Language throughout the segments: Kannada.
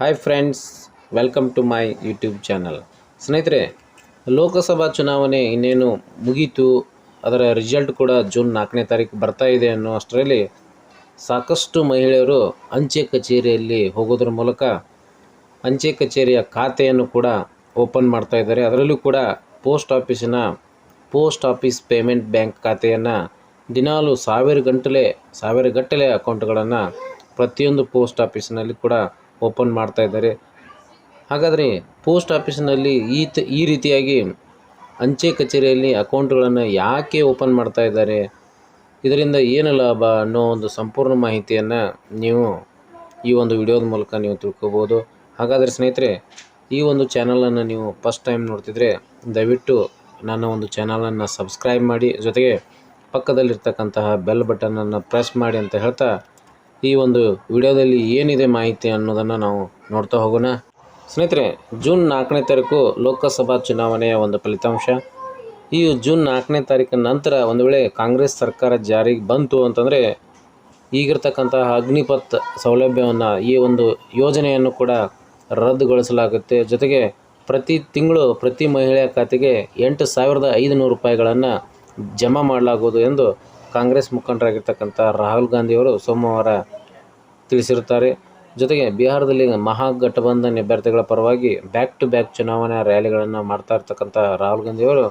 Hi friends welcome to my YouTube channel ಸ್ನೇಹಿತರೆ, ಲೋಕಸಭಾ ಚುನಾವಣೆ ಇನ್ನೇನು ಮುಗೀತು, ಅದರ ರಿಸಲ್ಟ್ ಕೂಡ ಜೂನ್ ನಾಲ್ಕನೇ ತಾರೀಕು ಬರ್ತಾ ಇದೆ ಅನ್ನೋ ಅಷ್ಟರಲ್ಲಿ ಸಾಕಷ್ಟು ಮಹಿಳೆಯರು ಅಂಚೆ ಕಚೇರಿಯಲ್ಲಿ ಹೋಗೋದ್ರ ಮೂಲಕ ಅಂಚೆ ಕಚೇರಿಯ ಖಾತೆಯನ್ನು ಕೂಡ ಓಪನ್ ಮಾಡ್ತಾ ಇದ್ದಾರೆ. ಅದರಲ್ಲೂ ಕೂಡ ಪೋಸ್ಟ್ ಆಫೀಸಿನ ಪೋಸ್ಟ್ ಆಫೀಸ್ ಪೇಮೆಂಟ್ ಬ್ಯಾಂಕ್ ಖಾತೆಯನ್ನು ದಿನಾಲು ಸಾವಿರ ಗಂಟಲೆ, ಸಾವಿರ ಗಟ್ಟಲೆ ಅಕೌಂಟ್ಗಳನ್ನು ಪ್ರತಿಯೊಂದು ಪೋಸ್ಟ್ ಆಫೀಸಿನಲ್ಲಿ ಕೂಡ ಓಪನ್ ಮಾಡ್ತಾ ಇದ್ದಾರೆ. ಹಾಗಾದರೆ ಪೋಸ್ಟ್ ಆಫೀಸಿನಲ್ಲಿ ಈ ತ, ಈ ರೀತಿಯಾಗಿ ಅಂಚೆ ಕಚೇರಿಯಲ್ಲಿ ಅಕೌಂಟ್ಗಳನ್ನು ಯಾಕೆ ಓಪನ್ ಮಾಡ್ತಾ ಇದ್ದಾರೆ, ಇದರಿಂದ ಏನು ಲಾಭ ಅನ್ನೋ ಒಂದು ಸಂಪೂರ್ಣ ಮಾಹಿತಿಯನ್ನು ನೀವು ಈ ಒಂದು ವಿಡಿಯೋದ ಮೂಲಕ ನೀವು ತಿಳ್ಕೊಬೋದು. ಹಾಗಾದರೆ ಸ್ನೇಹಿತರೆ, ಈ ಒಂದು ಚಾನಲನ್ನು ನೀವು ಫಸ್ಟ್ ಟೈಮ್ ನೋಡ್ತಿದ್ರೆ ದಯವಿಟ್ಟು ನನ್ನ ಒಂದು ಚಾನಲನ್ನು ಸಬ್ಸ್ಕ್ರೈಬ್ ಮಾಡಿ, ಜೊತೆಗೆ ಪಕ್ಕದಲ್ಲಿರ್ತಕ್ಕಂತಹ ಬೆಲ್ ಬಟನನ್ನು ಪ್ರೆಸ್ ಮಾಡಿ ಅಂತ ಹೇಳ್ತಾ ಈ ಒಂದು ವಿಡಿಯೋದಲ್ಲಿ ಏನಿದೆ ಮಾಹಿತಿ ಅನ್ನೋದನ್ನು ನಾವು ನೋಡ್ತಾ ಹೋಗೋಣ. ಸ್ನೇಹಿತರೆ, ಜೂನ್ ನಾಲ್ಕನೇ ತಾರೀಕು ಲೋಕಸಭಾ ಚುನಾವಣೆಯ ಒಂದು ಫಲಿತಾಂಶ. ಈ ಜೂನ್ ನಾಲ್ಕನೇ ತಾರೀಕಿನ ನಂತರ ಒಂದು ವೇಳೆ ಕಾಂಗ್ರೆಸ್ ಸರ್ಕಾರ ಜಾರಿಗೆ ಬಂತು ಅಂತಂದರೆ ಈಗಿರ್ತಕ್ಕಂತಹ ಅಗ್ನಿಪಥ್ ಸೌಲಭ್ಯವನ್ನು ಈ ಒಂದು ಯೋಜನೆಯನ್ನು ಕೂಡ ರದ್ದುಗೊಳಿಸಲಾಗುತ್ತೆ. ಜೊತೆಗೆ ಪ್ರತಿ ತಿಂಗಳು ಪ್ರತಿ ಮಹಿಳೆಯ ಖಾತೆಗೆ ಎಂಟು ಸಾವಿರದ ಐದುನೂರು ರೂಪಾಯಿಗಳನ್ನು ಜಮಾ ಮಾಡಲಾಗುವುದು ಎಂದು ಕಾಂಗ್ರೆಸ್ ಮುಖಂಡರಾಗಿರ್ತಕ್ಕಂಥ ರಾಹುಲ್ ಗಾಂಧಿಯವರು ಸೋಮವಾರ ತಿಳಿಸಿರುತ್ತಾರೆ. ಜೊತೆಗೆ ಬಿಹಾರದಲ್ಲಿ ಮಹಾಗಠಬಂಧನ್ ಅಭ್ಯರ್ಥಿಗಳ ಪರವಾಗಿ ಬ್ಯಾಕ್ ಟು ಬ್ಯಾಕ್ ಚುನಾವಣಾ ರ್ಯಾಲಿಗಳನ್ನು ಮಾಡ್ತಾ ಇರ್ತಕ್ಕಂಥ ರಾಹುಲ್ ಗಾಂಧಿಯವರು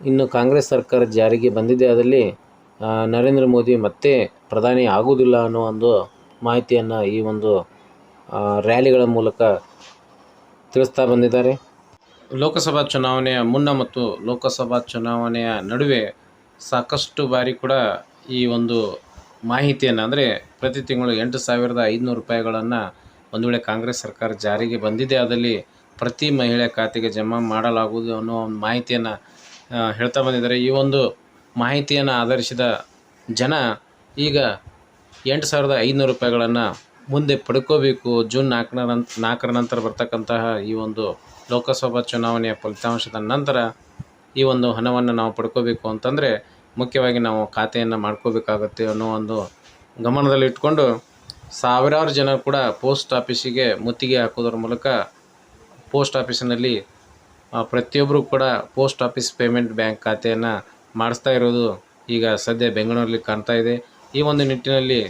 ಇನ್ನು ಕಾಂಗ್ರೆಸ್ ಸರ್ಕಾರ ಜಾರಿಗೆ ಬಂದಿದೆ. ಅದರಲ್ಲಿ ನರೇಂದ್ರ ಮೋದಿ ಮತ್ತೆ ಪ್ರಧಾನಿ ಆಗುವುದಿಲ್ಲ ಅನ್ನೋ ಒಂದು ಮಾಹಿತಿಯನ್ನು ಈ ಒಂದು ರ್ಯಾಲಿಗಳ ಮೂಲಕ ತಿಳಿಸ್ತಾ ಬಂದಿದ್ದಾರೆ. ಲೋಕಸಭಾ ಚುನಾವಣೆಯ ಮುನ್ನ ಮತ್ತು ಲೋಕಸಭಾ ಚುನಾವಣೆಯ ನಡುವೆ ಸಾಕಷ್ಟು ಬಾರಿ ಕೂಡ ಈ ಒಂದು ಮಾಹಿತಿಯನ್ನು ಅಂದರೆ ಪ್ರತಿ ತಿಂಗಳು ಎಂಟು ಸಾವಿರದ ಐದುನೂರು ರೂಪಾಯಿಗಳನ್ನು ಒಂದು ವೇಳೆ ಕಾಂಗ್ರೆಸ್ ಸರ್ಕಾರ ಜಾರಿಗೆ ಬಂದಿದೆ, ಅದರಲ್ಲಿ ಪ್ರತಿ ಮಹಿಳೆ ಖಾತೆಗೆ ಜಮಾ ಮಾಡಲಾಗುವುದು ಅನ್ನೋ ಒಂದು ಮಾಹಿತಿಯನ್ನು ಹೇಳ್ತಾ ಬಂದಿದ್ದಾರೆ. ಈ ಒಂದು ಮಾಹಿತಿಯನ್ನು ಆಧರಿಸಿದ ಜನ ಈಗ ಎಂಟು ಸಾವಿರದ ಐದುನೂರು ರೂಪಾಯಿಗಳನ್ನು ಮುಂದೆ ಪಡ್ಕೋಬೇಕು. ಜೂನ್ ನಾಲ್ಕರ ನಂತ ನಾಲ್ಕರ ನಂತರ ಬರ್ತಕ್ಕಂತಹ ಈ ಒಂದು ಲೋಕಸಭಾ ಚುನಾವಣೆಯ ಫಲಿತಾಂಶದ ನಂತರ ಈ ಒಂದು ಹಣವನ್ನು ನಾವು ಪಡ್ಕೋಬೇಕು ಅಂತಂದರೆ ಮುಖ್ಯವಾಗಿ ನಾವು ಖಾತೆಯನ್ನು ಮಾಡ್ಕೋಬೇಕಾಗುತ್ತೆ ಅನ್ನೋ ಒಂದು ಗಮನದಲ್ಲಿಟ್ಕೊಂಡು ಸಾವಿರಾರು ಜನ ಕೂಡ ಪೋಸ್ಟ್ ಆಫೀಸಿಗೆ ಮುತ್ತಿಗೆ ಹಾಕೋದ್ರ ಮೂಲಕ ಪೋಸ್ಟ್ ಆಫೀಸಿನಲ್ಲಿ ಪ್ರತಿಯೊಬ್ಬರು ಕೂಡ ಪೋಸ್ಟ್ ಆಫೀಸ್ ಪೇಮೆಂಟ್ ಬ್ಯಾಂಕ್ ಖಾತೆಯನ್ನು ಮಾಡಿಸ್ತಾ ಇರೋದು ಈಗ ಸದ್ಯ ಬೆಂಗಳೂರಲ್ಲಿ ಕಾಣ್ತಾ ಇದೆ. ಈ ಒಂದು ನಿಟ್ಟಿನಲ್ಲಿ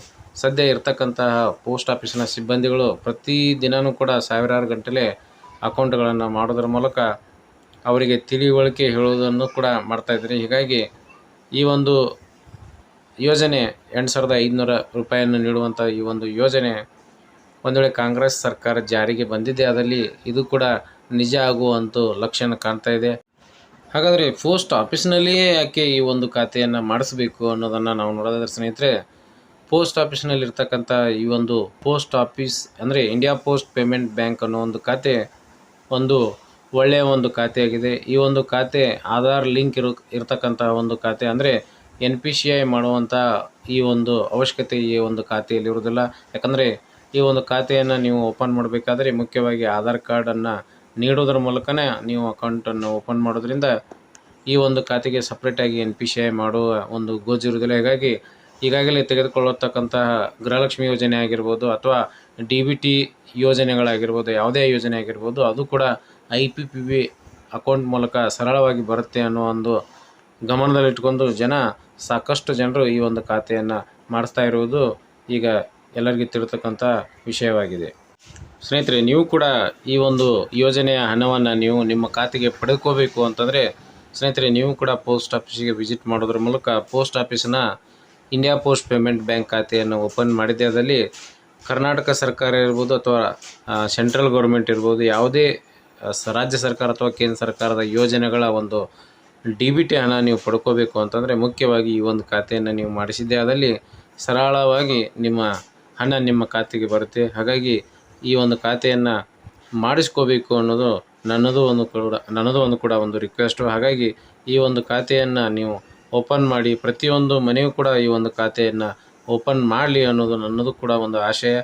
ಸದ್ಯ ಇರತಕ್ಕಂತಹ ಪೋಸ್ಟ್ ಆಫೀಸಿನ ಸಿಬ್ಬಂದಿಗಳು ಪ್ರತಿ ದಿನವೂ ಕೂಡ ಸಾವಿರಾರು ಗಂಟಲೆ ಅಕೌಂಟ್ಗಳನ್ನು ಮಾಡೋದ್ರ ಮೂಲಕ ಅವರಿಗೆ ತಿಳಿವಳಿಕೆ ಹೇಳೋದನ್ನು ಕೂಡ ಮಾಡ್ತಾ ಇದ್ದಾರೆ. ಹೀಗಾಗಿ ಈ ಒಂದು ಯೋಜನೆ ಎಂಟು ಸಾವಿರದ ಐದುನೂರ ರೂಪಾಯಿಯನ್ನು ನೀಡುವಂಥ ಈ ಒಂದು ಯೋಜನೆ ಒಂದು ವೇಳೆ ಕಾಂಗ್ರೆಸ್ ಸರ್ಕಾರ ಜಾರಿಗೆ ಬಂದಿದೆ, ಅದರಲ್ಲಿ ಇದು ಕೂಡ ನಿಜ ಆಗುವಂಥ ಲಕ್ಷಣ ಕಾಣ್ತಾ ಇದೆ. ಹಾಗಾದರೆ ಪೋಸ್ಟ್ ಆಫೀಸ್ನಲ್ಲಿಯೇ ಯಾಕೆ ಈ ಒಂದು ಖಾತೆಯನ್ನು ಮಾಡಿಸ್ಬೇಕು ಅನ್ನೋದನ್ನು ನಾವು ನೋಡೋದಾದ್ರೆ ಸ್ನೇಹಿತರೆ, ಪೋಸ್ಟ್ ಆಫೀಸ್ನಲ್ಲಿ ಇರ್ತಕ್ಕಂಥ ಈ ಒಂದು ಪೋಸ್ಟ್ ಆಫೀಸ್ ಅಂದರೆ ಇಂಡಿಯಾ ಪೋಸ್ಟ್ ಪೇಮೆಂಟ್ ಬ್ಯಾಂಕ್ ಅನ್ನೋ ಒಂದು ಖಾತೆ ಒಂದು ಒಳ್ಳೆಯ ಒಂದು ಖಾತೆಯಾಗಿದೆ. ಈ ಒಂದು ಖಾತೆ ಆಧಾರ್ ಲಿಂಕ್ ಇರೋ, ಇರತಕ್ಕಂಥ ಒಂದು ಖಾತೆ ಅಂದರೆ ಎನ್ ಪಿ ಸಿ ಐ ಮಾಡುವಂಥ ಈ ಒಂದು ಅವಶ್ಯಕತೆ ಈ ಒಂದು ಖಾತೆಯಲ್ಲಿ ಇರುವುದಿಲ್ಲ. ಯಾಕಂದರೆ ಈ ಒಂದು ಖಾತೆಯನ್ನು ನೀವು ಓಪನ್ ಮಾಡಬೇಕಾದ್ರೆ ಮುಖ್ಯವಾಗಿ ಆಧಾರ್ ಕಾರ್ಡನ್ನು ನೀಡೋದ್ರ ಮೂಲಕನೇ ನೀವು ಅಕೌಂಟನ್ನು ಓಪನ್ ಮಾಡೋದ್ರಿಂದ ಈ ಒಂದು ಖಾತೆಗೆ ಸಪ್ರೇಟಾಗಿ ಎನ್ ಪಿ ಸಿ ಐ ಮಾಡುವ ಒಂದು ಗೋಜಿರುವುದಿಲ್ಲ ಹೀಗಾಗಿ ಈಗಾಗಲೇ ತೆಗೆದುಕೊಳ್ಳತಕ್ಕಂತಹ ಗೃಹಲಕ್ಷ್ಮಿ ಯೋಜನೆ ಆಗಿರ್ಬೋದು ಅಥವಾ ಡಿ ಬಿ ಟಿ ಯೋಜನೆಗಳಾಗಿರ್ಬೋದು, ಯಾವುದೇ ಯೋಜನೆ ಆಗಿರ್ಬೋದು, ಅದು ಕೂಡ I P P B account ಮೂಲಕ ಸರಳವಾಗಿ ಬರುತ್ತೆ ಅನ್ನೋ ಒಂದು ಗಮನದಲ್ಲಿಟ್ಕೊಂಡು ಜನ ಸಾಕಷ್ಟು ಜನರು ಈ ಒಂದು ಖಾತೆಯನ್ನು ಮಾಡಿಸ್ತಾ ಇರುವುದು ಈಗ ಎಲ್ಲರಿಗೂ ತಿಳಿತಕ್ಕಂಥ ವಿಷಯವಾಗಿದೆ. ಸ್ನೇಹಿತರೆ, ನೀವು ಕೂಡ ಈ ಒಂದು ಯೋಜನೆಯ ಹಣವನ್ನು ನೀವು ನಿಮ್ಮ ಖಾತೆಗೆ ಪಡೆದುಕೋಬೇಕು ಅಂತಂದರೆ, ಸ್ನೇಹಿತರೆ, ನೀವು ಕೂಡ ಪೋಸ್ಟ್ ಆಫೀಸಿಗೆ ವಿಸಿಟ್ ಮಾಡೋದ್ರ ಮೂಲಕ ಪೋಸ್ಟ್ ಆಫೀಸಿನ ಇಂಡಿಯಾ ಪೋಸ್ಟ್ ಪೇಮೆಂಟ್ ಬ್ಯಾಂಕ್ ಖಾತೆಯನ್ನು ಓಪನ್ ಮಾಡಿದ್ದೆ ಅದರಲ್ಲಿ ಕರ್ನಾಟಕ ಸರ್ಕಾರ ಇರ್ಬೋದು ಅಥವಾ ಸೆಂಟ್ರಲ್ ಗೌರ್ಮೆಂಟ್ ಇರ್ಬೋದು ಯಾವುದೇ ರಾಜ್ಯ ಸರ್ಕಾರ ಅಥವಾ ಕೇಂದ್ರ ಸರ್ಕಾರದ ಯೋಜನೆಗಳ ಒಂದು ಡಿ ಬಿ ಟಿ ಹಣ ನೀವು ಪಡ್ಕೋಬೇಕು ಅಂತಂದರೆ ಮುಖ್ಯವಾಗಿ ಈ ಒಂದು ಖಾತೆಯನ್ನು ನೀವು ಮಾಡಿಸಿದ್ದೆ ಅದರಲ್ಲಿ ಸರಳವಾಗಿ ನಿಮ್ಮ ಹಣ ನಿಮ್ಮ ಖಾತೆಗೆ ಬರುತ್ತೆ. ಹಾಗಾಗಿ ಈ ಒಂದು ಖಾತೆಯನ್ನು ಮಾಡಿಸ್ಕೋಬೇಕು ಅನ್ನೋದು ನನ್ನದು ಒಂದು ಕೂಡ, ನನ್ನದು ಒಂದು ಕೂಡ ಒಂದು ರಿಕ್ವೆಸ್ಟು ಹಾಗಾಗಿ ಈ ಒಂದು ಖಾತೆಯನ್ನು ನೀವು ಓಪನ್ ಮಾಡಿ, ಪ್ರತಿಯೊಂದು ಮನೆಯೂ ಕೂಡ ಈ ಒಂದು ಖಾತೆಯನ್ನು ಓಪನ್ ಮಾಡಲಿ ಅನ್ನೋದು ನನ್ನದು ಕೂಡ ಒಂದು ಆಶಯ.